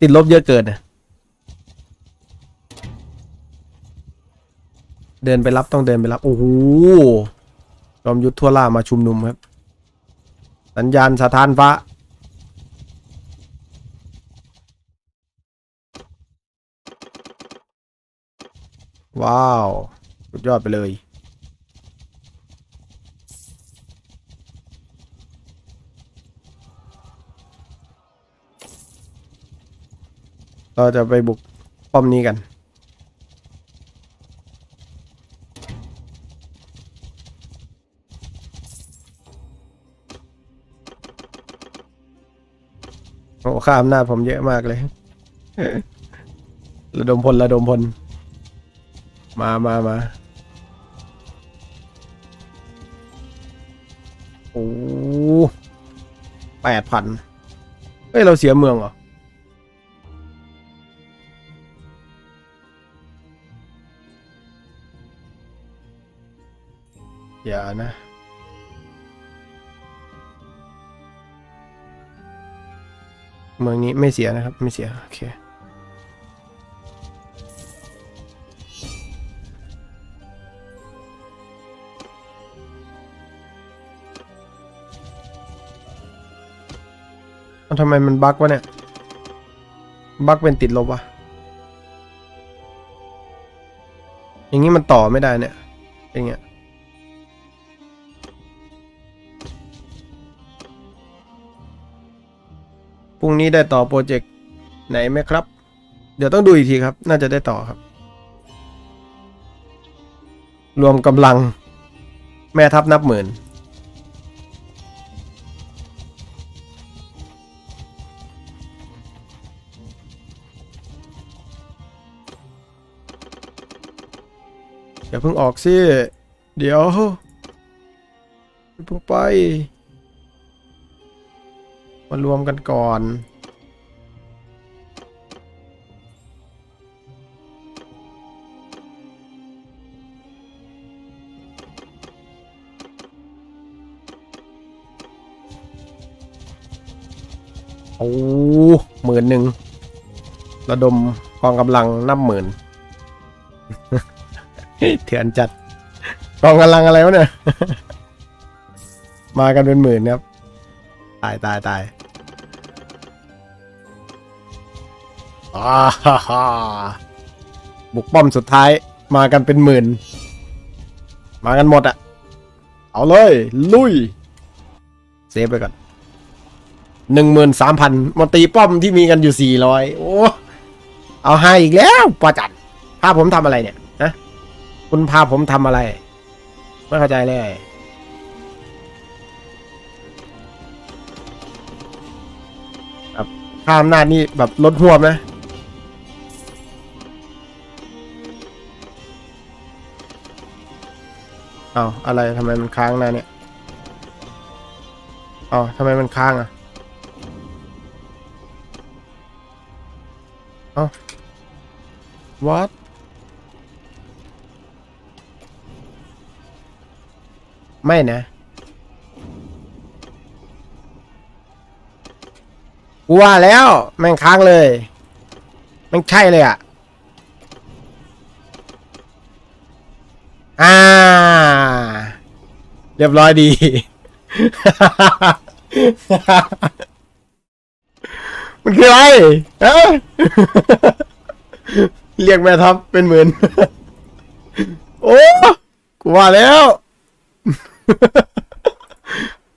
ติดลบเยอะเกินนะเดินไปรับต้องเดินไปรับ โอ้โหจอมยุทธทั่วล่ามาชุมนุมครับ สัญญาณสถานฟ้า ว้าว สุดยอดไปเลย เราจะไปบุกป้อมนี้กัน โอ้ค่าอำนาจผมเยอะมากเลย ระดมพล ระดมพล มามามาโอ้แปดพันเฮ้ย เราเสียเมืองเหรอ อย่านะ เมืองนี้ไม่เสียนะครับ ไม่เสีย โอเคทำไมมันบั๊กวะเนี่ย บั๊กเป็นติดลบวะอย่างนี้มันต่อไม่ได้เนี่ยอย่างเงี้ย พรุ่งนี้ได้ต่อโปรเจกต์ไหนไหมครับ เดี๋ยวต้องดูอีกทีครับ น่าจะได้ต่อครับ รวมกำลัง แม่ทัพนับหมื่น อย่าเพิ่งออกสิ เดี๋ยวเพิ่งไป มารวมกันก่อน โอ้หมื่นหนึ่งระดมกองกำลังนับหมื่นเถื่อนจัดกองกำลังอะไรวะเนี่ย มากันเป็นหมื่นครับ ตายตายตาย อ่าฮ่าฮ่าบุกป้อมสุดท้ายมากันเป็นหมื่น มากันหมดอะเอาเลย ลุย เซฟไปก่อนหนึ่งหมื่นสามพันมาตีป้อมที่มีกันอยู่สี่ร้อยโอ้เอาให้อีกแล้วปอจันพาผมทำอะไรเนี่ยนะคุณพาผมทำอะไร ไม่เข้าใจเลยข้ามหน้านี่แบบลดหัวบนะ เอาวอะไรทำไมมันค้างนะเนี่ยอาวทำไมมันค้างอะเอา what ไม่นะกูว่าแล้ว แม่งค้างเลย แม่งใช่เลยอะ อ่า เรียบร้อยดี มันคืออะไรเอ้าเรียกแม่ทัพเป็นหมื่น โอ้ กูว่าแล้ว